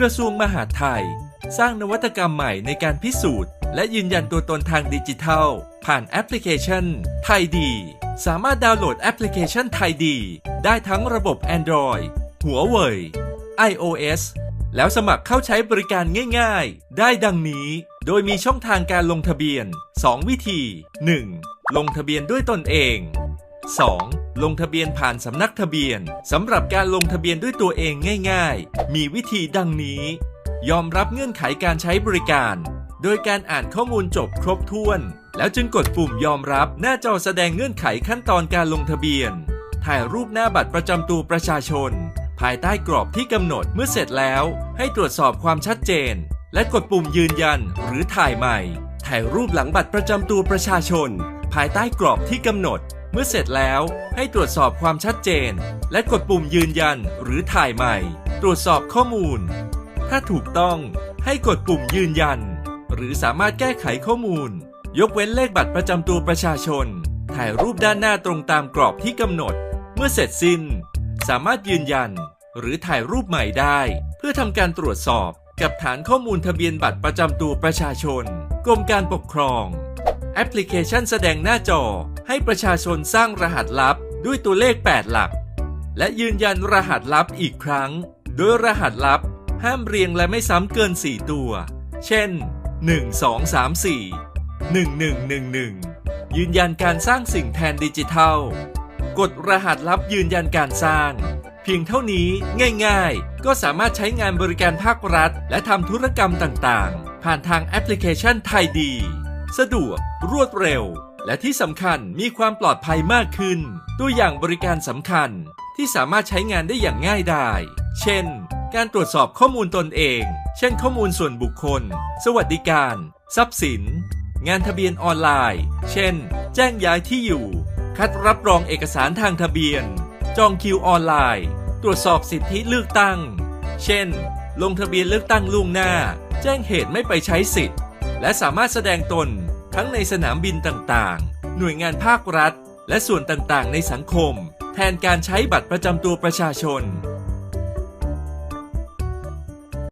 กระทรวงมหาดไทย สร้างนวัตกรรมใหม่ในการพิสูจน์ และยืนยันตัวตนทางดิจิทัล ผ่านแอปพลิเคชันไทยดี สามารถดาวน์โหลดแอปพลิเคชันไทยดี ได้ทั้งระบบ Android หัวเว่ย iOS แล้วสมัครเข้าใช้บริการง่าย ๆ ได้ดังนี้ โดยมีช่องทางการลงทะเบียน 2 วิธี 1. ลงทะเบียนด้วยตนเอง 2. ลงทะเบียนผ่านสำนักทะเบียนสำหรับการลงทะเบียนด้วยตัวเองง่าย ๆ มีวิธีดังนี้ ยอมรับเงื่อนไขการใช้บริการ โดยการอ่านข้อมูลจบครบถ้วน แล้วจึงกดปุ่มยอมรับหน้าจอแสดงเงื่อนไขขั้นตอนการลงทะเบียน ถ่ายรูปหน้าบัตรประจำตัวประชาชน ภายใต้กรอบที่กำหนดเมื่อเสร็จแล้ว ให้ตรวจสอบความชัดเจน และกดปุ่มยืนยันหรือถ่ายใหม่ ถ่ายรูปหลังบัตรประจำตัวประชาชน ภายใต้กรอบที่กำหนด มื่อเสร็จแล้วให้ตรวจสอบความชัดเจน และกดปุ่มยืนยันหรือถ่ายใหม่ ตรวจสอบข้อมูล ถ้าถูกต้องให้กดปุ่มยืนยัน หรือสามารถแก้ไขข้อมูล ยกเว้นเลขบัตรประจำตัวประชาชน ถ่ายรูปด้านหน้าตรงตามกรอบที่กำหนด เมื่อเสร็จสิ้น สามารถยืนยัน หรือถ่ายรูปใหม่ได้ เพื่อทำการตรวจสอบกับฐานข้อมูลทะเบียนบัตรประจำตัวประชาชน กรมการปกครอง แอปพลิเคชันแสดงหน้าจอ ให้ประชาชนสร้างรหัสลับด้วยตัวเลข 8 หลัก และยืนยันรหัสลับอีกครั้ง โดยรหัสลับห้ามเรียงและไม่ซ้ำเกิน 4 ตัว เช่น 1 2 3 4 1 1 1 1 ยืนยันการสร้างสิ่งแทนดิจิทัล กดรหัสลับยืนยันการสร้าง เพียงเท่านี้ง่ายๆ ก็สามารถใช้งานบริการภาครัฐ และทำธุรกรรมต่างๆ ผ่านทางแอปพลิเคชันไทยดี สะดวกรวดเร็ว และที่สำคัญมีความปลอดภัยมากขึ้น ตัวอย่างบริการสำคัญที่สามารถใช้งานได้อย่างง่ายดายเช่น การตรวจสอบข้อมูลตนเอง เช่น ข้อมูลส่วนบุคคล สวัสดิการ ทรัพย์สิน งานทะเบียนออนไลน์ เช่น แจ้งย้ายที่อยู่ คัดรับรองเอกสารทางทะเบียน จองคิวออนไลน์ ตรวจสอบสิทธิเลือกตั้ง เช่น ลงทะเบียนเลือกตั้งล่วงหน้า แจ้งเหตุไม่ไปใช้สิทธิ์ และสามารถแสดงตน ทั้งในสนามบินต่างๆ หน่วยงานภาครัฐ และส่วนต่างๆ ในสังคม แทนการใช้บัตรประจำตัวประชาชน